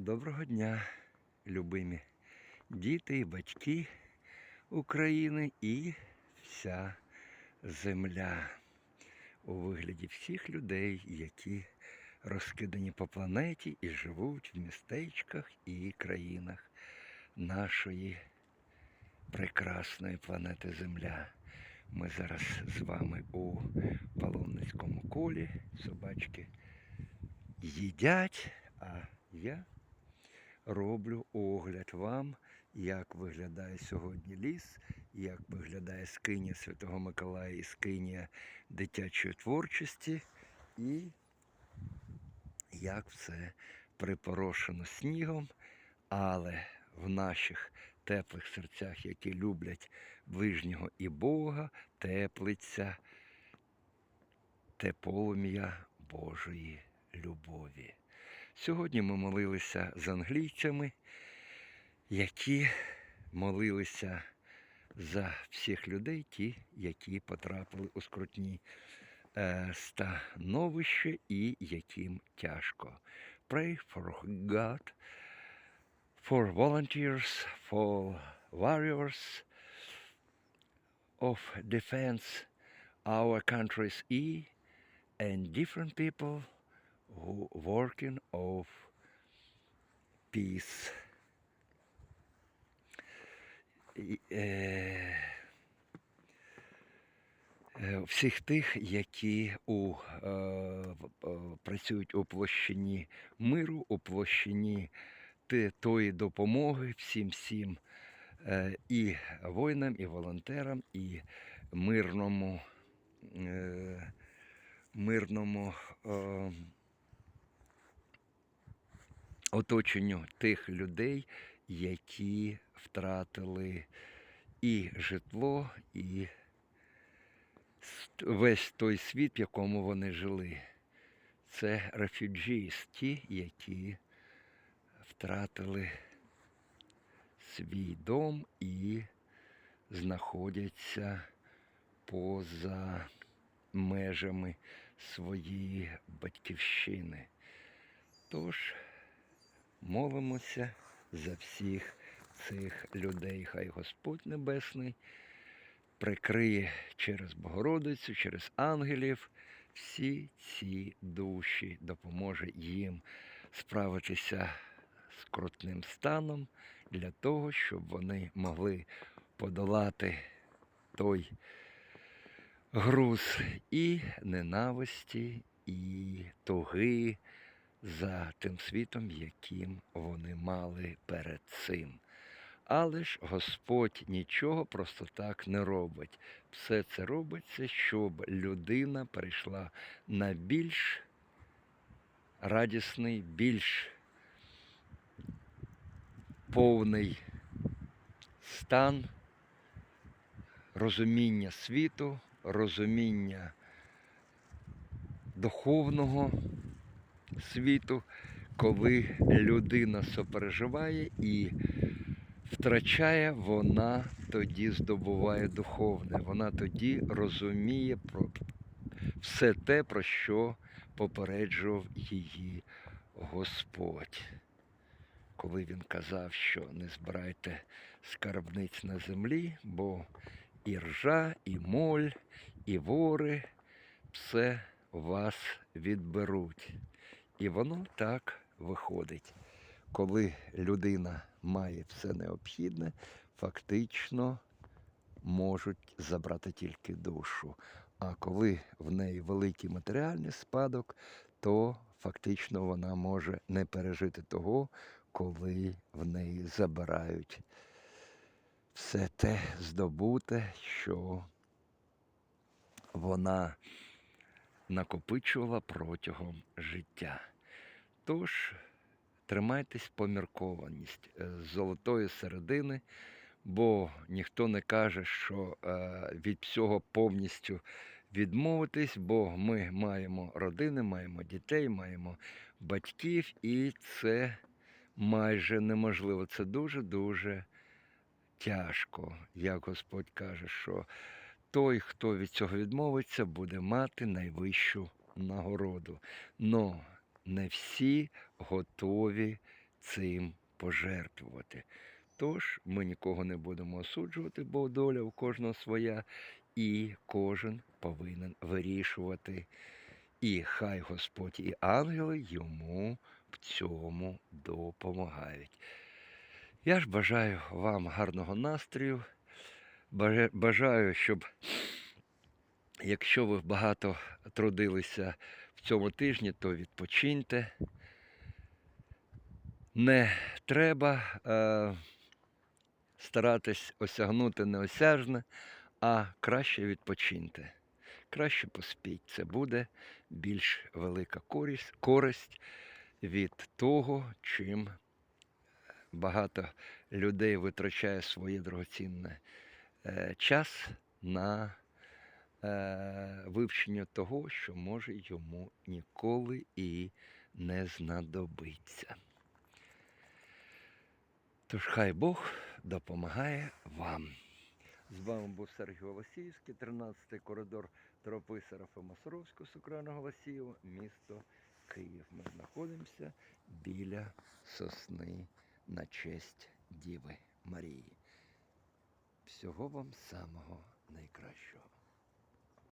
Доброго дня, любимі діти і батьки України і вся земля у вигляді всіх людей, які розкидані по планеті і живуть в містечках і країнах нашої прекрасної планети Земля. Ми зараз з вами у паломницькому колі. Собачки їдять, а я роблю огляд вам, як виглядає сьогодні ліс, як виглядає скиня Святого Миколая і скиня дитячої творчості, і як все припорошено снігом, але в наших теплих серцях, які люблять ближнього і Бога, теплиться те полум'я Божої любові. Сьогодні ми молилися з англійцями, які молилися за всіх людей, ті, які потрапили у скрутні е, становище і яким тяжко. Pray for God, for volunteers, for warriors of defense our countries e and different people working of peace. Е, е, всіх тих, які у, е, працюють у площині миру, у площині тої допомоги всім всім і воїнам, і волонтерам, і мирному, мирному оточенню тих людей, які втратили і житло, і весь той світ, в якому вони жили. Це рефюджіс, ті, які втратили свій дом і знаходяться поза межами своєї батьківщини. Тож молимося за всіх цих людей. Хай Господь Небесний прикриє через Богородицю, через ангелів всі ці душі, допоможе їм справитися з крутним станом для того, щоб вони могли подолати той груз і ненависті, і туги за тим світом, яким вони мали перед цим. Але ж Господь нічого просто так не робить. Все це робиться, щоб людина перейшла на більш радісний, більш повний стан розуміння світу, розуміння духовного світу, коли людина сопереживає і втрачає, вона тоді здобуває духовне, вона тоді розуміє про все те, про що попереджував її Господь. Коли він казав, що не збирайте скарбниць на землі, бо і ржа, і моль, і вори все вас відберуть. І воно так виходить. Коли людина має все необхідне, фактично можуть забрати тільки душу. А коли в неї великий матеріальний спадок, то фактично вона може не пережити того, коли в неї забирають все те здобуте, що вона накопичувала протягом життя. Тож тримайтесь поміркованість е, з золотої середини, бо ніхто не каже, що е, від всього повністю відмовитись, бо ми маємо родини, маємо дітей, маємо батьків, і це майже неможливо. Це дуже-дуже тяжко. Як Господь каже, що той, хто від цього відмовиться, буде мати найвищу нагороду. Но не всі готові цим пожертвувати. Тож ми нікого не будемо осуджувати, бо доля у кожного своя, і кожен повинен вирішувати. І хай Господь і ангели йому в цьому допомагають. Я ж бажаю вам гарного настрою. Бажаю, щоб якщо ви багато трудилися в цьому тижні, то відпочиньте. Не треба е, старатись осягнути неосяжне, а краще відпочиньте. Краще поспіть. Це буде більш велика користь, користь від того, чим багато людей витрачає своє дорогоцінне е, час на вивчення того, що може йому ніколи і не знадобиться. Тож хай Бог допомагає вам. З вами був Сергій Голосіївський, 13-й коридор тропи Серафима Саровського, Сукрана Голосієва, місто Київ. Ми знаходимося біля сосни на честь Діви Марії. Всього вам самого найкращого.